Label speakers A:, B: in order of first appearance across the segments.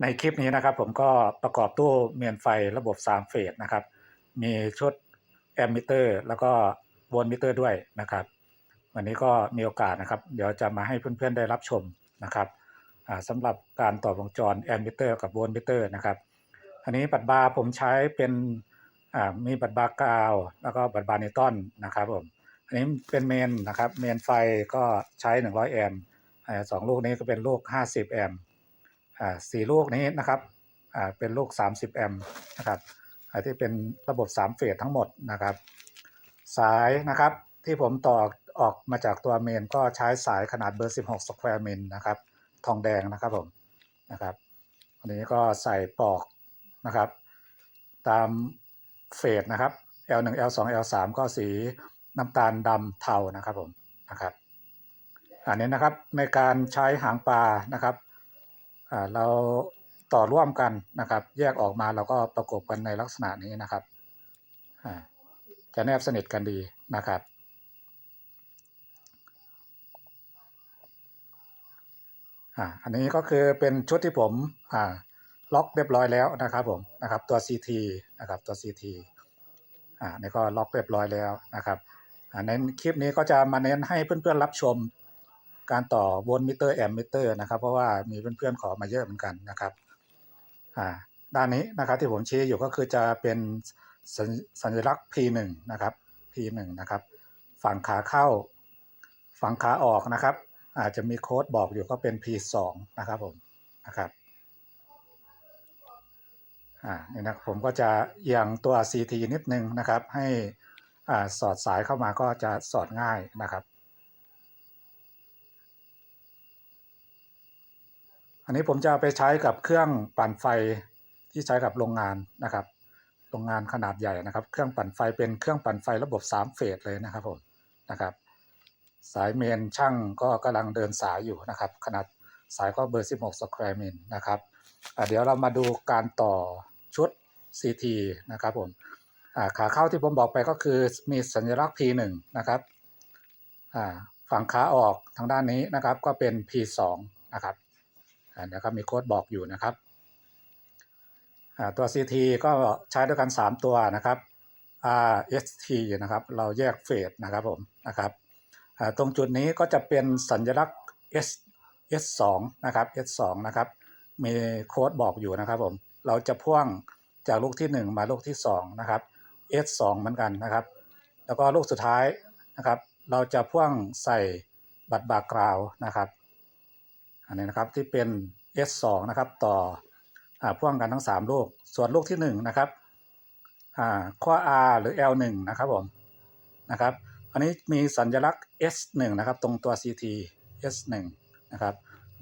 A: ในคลิปนี้นะครับผมก็ประกอบตู้เมียนไฟระบบ 3 เฟสนะครับ มีชุดแอมมิเตอร์ แล้วก็โวลมิเตอร์ด้วยนะครับ วันนี้ก็มีโอกาสนะครับ เดี๋ยวจะมาให้เพื่อนๆได้รับชมนะครับสำหรับการต่อวงจรแอมมิเตอร์กับโวลมิเตอร์นะครับอันนี้บัตรบาร์ผมใช้เป็นมีบัตรบาร์กาว แล้วก็บัตรบาร์นิตันนะครับผมอันนี้เป็นเมนนะครับเมนไฟก็ใช้ 100 แอมป์อ่าสองลูกนี้ก็เป็นลูก 50 แอมป์อ่า สี่ลูกนี้นะครับอ่าเป็นลูก 30 แอมป์นะครับที่เป็นระบบ 3 เฟสทั้งหมดนะครับ สายนะครับที่ผมต่อออกมาจากตัวเมนก็ใช้สายขนาดเบอร์ 16 สแควร์มิลนะครับ ทองแดงนะครับผมนะครับอันนี้ก็ใส่ปลอกนะครับ ตามเฟสนะครับ L1 L2 L3 ก็สีน้ำตาลดำเทานะครับผมนะครับ อันนี้นะครับในการใช้หางปลานะครับ เราต่อร่วมกันนะครับ แยกออกมาเราก็ประกบกันในลักษณะนี้นะครับอ่าจะแนบสนิทกันดีนะครับอ่าอันนี้ก็คือเป็นชุดที่ผมอ่าล็อกเรียบร้อยแล้วนะครับผมนะครับตัว CT นะครับตัว CT อ่านี่ก็ล็อกเรียบร้อยแล้วนะครับอ่าในคลิปนี้ก็จะมาเน้นให้เพื่อนๆรับชม การต่อโวลต์มิเตอร์แอมมิเตอร์นะครับ เพราะว่ามีเพื่อนๆขอมาเยอะเหมือนกันนะครับอ่าด้านนี้นะครับที่ผมชี้อยู่ก็คือจะเป็นสัญสัญลักษณ์ P1 นะครับ P1 นะครับ ฝั่งขาเข้า ฝั่งขาออกนะครับ อาจจะมีโค้ดบอกอยู่ก็เป็น P2 นะครับผมนะครับอ่านี่นะผมก็จะเอียงตัว CT นิดนึงนะครับ ให้อ่าสอดสายเข้ามาก็จะสอดง่ายนะครับ อันนี้ผมจะไปใช้กับเครื่องปั่นไฟที่ใช้กับโรงงานนะครับ โรงงานขนาดใหญ่นะครับ เครื่องปั่นไฟเป็นเครื่องปั่นไฟระบบ3เฟสเลยนะครับผมนะครับ สายเมนช่างก็กำลังเดินสายอยู่นะครับ ขนาดสายก็เบอร์ 16สแควร์มิลนะครับอ่าเดี๋ยวเรามาดูการต่อชุด CT นะครับผมอ่าขาเข้าที่ผมบอกไปก็คือมีสัญลักษณ์ P1 นะครับอ่าฝั่งขาออกทางด้านนี้นะครับก็เป็น P2 นะครับ นะครับมีโค้ดบอกอยู่นะครับตัว CT ก็ใช้ด้วยกัน 3 ตัวนะครับ RST นะครับ เราแยกเฟสนะครับผมนะครับตรงจุดนี้ก็จะเป็นสัญลักษณ์ S S2 นะครับ S2 นะครับ มีโค้ดบอกอยู่นะครับผม เราจะพ่วงจากลูกที่ 1 มาลูกที่2นะครับ S2 เหมือนกันนะครับ แล้วก็ลูกสุดท้ายนะครับ เราจะพ่วงใส่บัตรบากราวนะครับ อันนี้นะครับที่เป็น S2 นะครับต่ออพ่วงกันทั้ง 3 ลูก ส่วนลูกที่1นะครับข้อ R หรือ L1 นะครับผมนะครับอันนี้มีสัญลักษณ์ S1 นะครับตรงตัว CT S1 นะครับ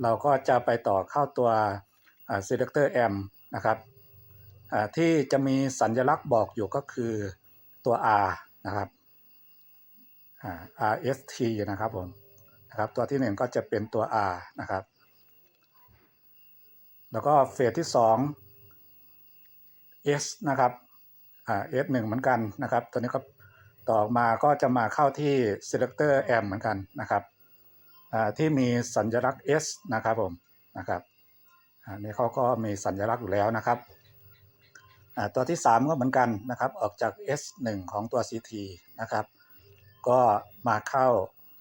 A: เราก็จะไปต่อเข้าตัว selector M นะครับที่จะมีสัญลักษณ์บอกอยู่ก็คือตัว R นะครับ RST นะครับผมนะครับตัวที่หนึ่งก็จะเป็นตัว R นะครับ แล้วก็เฟสที่สอง S นะครับอ่า S1 เหมือนกันนะครับตัวนี้ก็ต่ออกมาก็จะมาเข้าที่ selector M เหมือนกันนะครับอ่าที่มีสัญลักษณ์ S นะครับผมนะครับอันนี้เขาก็มีสัญลักษณ์อยู่แล้วนะครับอ่าตัวที่ 3 ก็เหมือนกันนะครับ ออกจาก S1 ของตัว CT นะครับ ก็มาเข้า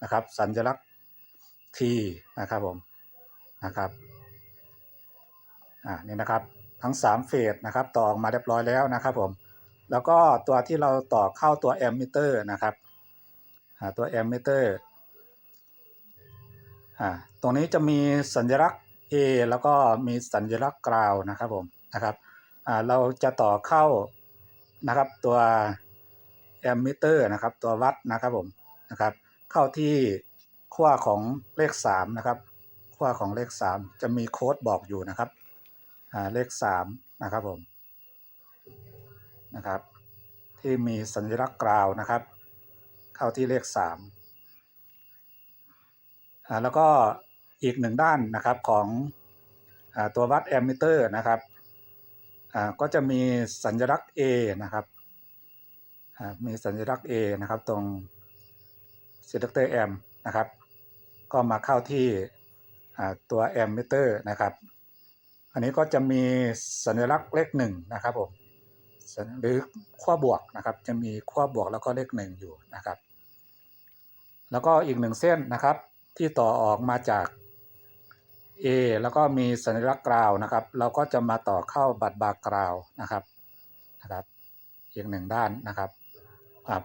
A: นะครับสัญลักษณ์ T นะครับผมนะครับ อ่านี่นะครับทั้ง3เฟสนะครับต่อออกมาเรียบร้อยแล้วนะครับผมแล้วก็ตัวที่เราต่อเข้าตัวแอมมิเตอร์นะครับอ่าตัวแอมมิเตอร์อ่าตรงนี้จะมีสัญลักษณ์ A แล้วก็มีสัญลักษณ์กราวนะครับผมนะครับอ่าเราจะต่อเข้านะครับตัวแอมมิเตอร์นะครับตัววัดนะครับผมนะครับเข้าที่ขั้วของเลข3นะครับขั้วของเลข 3 จะมีโค้ดบอกอยู่นะครับ เลข3นะครับผมนะครับ ที่มีสัญลักษณ์กราวนะครับ เข้าที่เลข3อ่าแล้วก็อีกหนึ่งด้านนะครับของอตัววัดแอมมิเตอร์นะครับก็จะมีสัญลักษณ์ A นะครับมีสัญลักษณ์ A นะครับตรง selector M นะครับ ก็มาเข้าที่ตัวแอมมิเตอร์นะครับ อันนี้ก็จะมีสัญลักษณ์เลขหนึ่งนะครับผมหรือขั้วบวกนะครับ จะมีขั้วบวกแล้วก็เลขหนึ่งอยู่นะครับ แล้วก็อีกหนึ่งเส้นนะครับ ที่ต่อออกมาจาก A แล้วก็มีสัญลักษณ์กราวนะครับ เราก็จะมาต่อเข้าบัตรบาร์กราวนะครับนะครับ อีกหนึ่งด้านนะครับ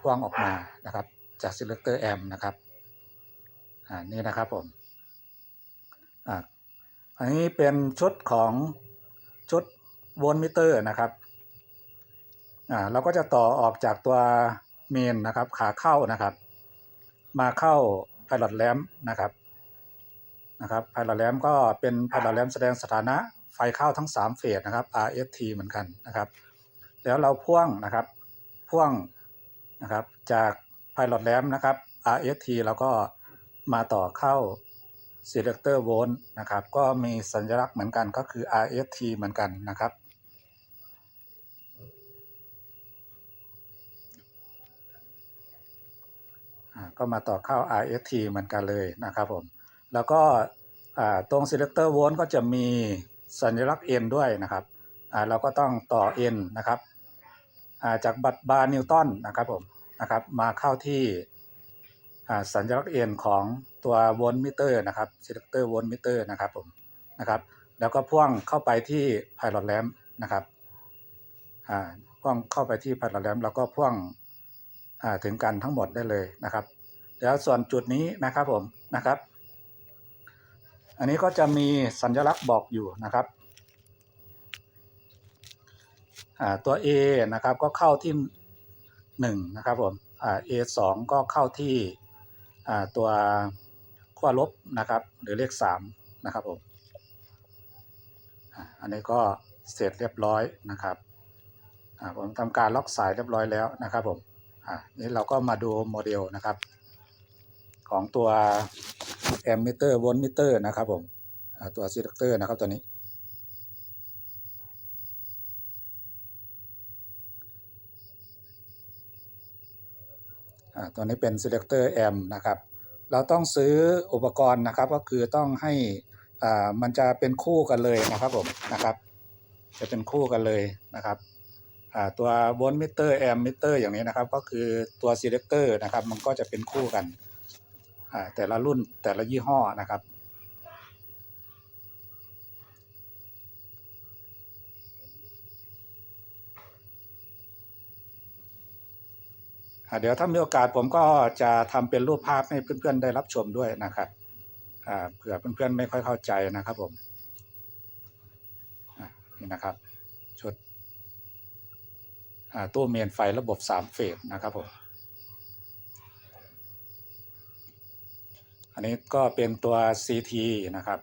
A: พ่วงออกมานะครับ จาก selector amp นะครับ อ่านี่นะครับผมอ่า อันนี้เป็นชุดของชุดโวลต์มิเตอร์นะครับอ่าเราก็จะต่อออกจากตัวเมนนะครับ ขาเข้านะครับ มาเข้า pilot lamp นะครับนะครับ pilot lamp ก็เป็น pilot lamp แสดงสถานะไฟเข้าทั้ง 3 เฟสนะครับ RST เหมือนกันนะครับ แล้วเราพ่วงนะครับพ่วงนะครับจาก pilot lamp นะครับ RST แล้วก็มาต่อเข้า selector volt นะครับ ก็มีสัญลักษณ์เหมือนกันก็คือ RST เหมือนกันนะครับ ก็มาต่อเข้า RST เหมือนกันเลยนะครับผม แล้วก็ตรง selector volt ก็จะมีสัญลักษณ์ N ด้วยนะครับ เราก็ต้องต่อ N นะครับ จากบัตรบาร์นิวตันนะครับผมนะครับ มาเข้าที่สัญลักษณ์ N ของ ตัวโวลต์มิเตอร์นะครับ selector volt meter นะครับผมนะครับ แล้วก็พ่วงเข้าไปที่ pilot lamp นะครับอ่าพ่วงเข้าไปที่ pilot lamp แล้วก็พ่วงอ่าถึงกันทั้งหมดได้เลยนะครับ แล้วส่วนจุดนี้นะครับผมนะครับ อันนี้ก็จะมีสัญลักษณ์บอกอยู่นะครับอ่าตัว A นะครับก็เข้าที่1นะครับผมอ่า A 2ก็เข้าที่อ่าตัว ขั้วลบนะครับ หรือเลข3นะครับผมอันนี้ก็เสร็จเรียบร้อยนะครับผมทำการล็อกสายเรียบร้อยแล้วนะครับผมนี่เราก็มาดูโมเดลนะครับ ของตัวแอมมิเตอร์โวลต์มิเตอร์นะครับผมตัวซีเลคเตอร์นะครับตัวนี้ตัวนี้เป็น selector M นะครับ เราต้องซื้ออุปกรณ์นะครับ ก็คือต้องให้อ่ามันจะเป็นคู่กันเลยนะครับผมนะครับ จะเป็นคู่กันเลยนะครับอ่าตัวโวลต์มิเตอร์แอมมิเตอร์อย่างนี้นะครับ ก็คือตัวเซเลคเตอร์นะครับ มันก็จะเป็นคู่กันอ่าแต่ละรุ่นแต่ละยี่ห้อนะครับ เดี๋ยวถ้ามีโอกาสผมก็จะทำเป็นรูปภาพให้เพื่อนๆได้รับชมด้วยนะครับเผื่อเพื่อนๆไม่ค่อยเข้าใจนะครับผมนี่นะครับชุดตู้เมนไฟระบบ 3 เฟสนะครับผมอันนี้ก็เป็นตัว CT นะครับ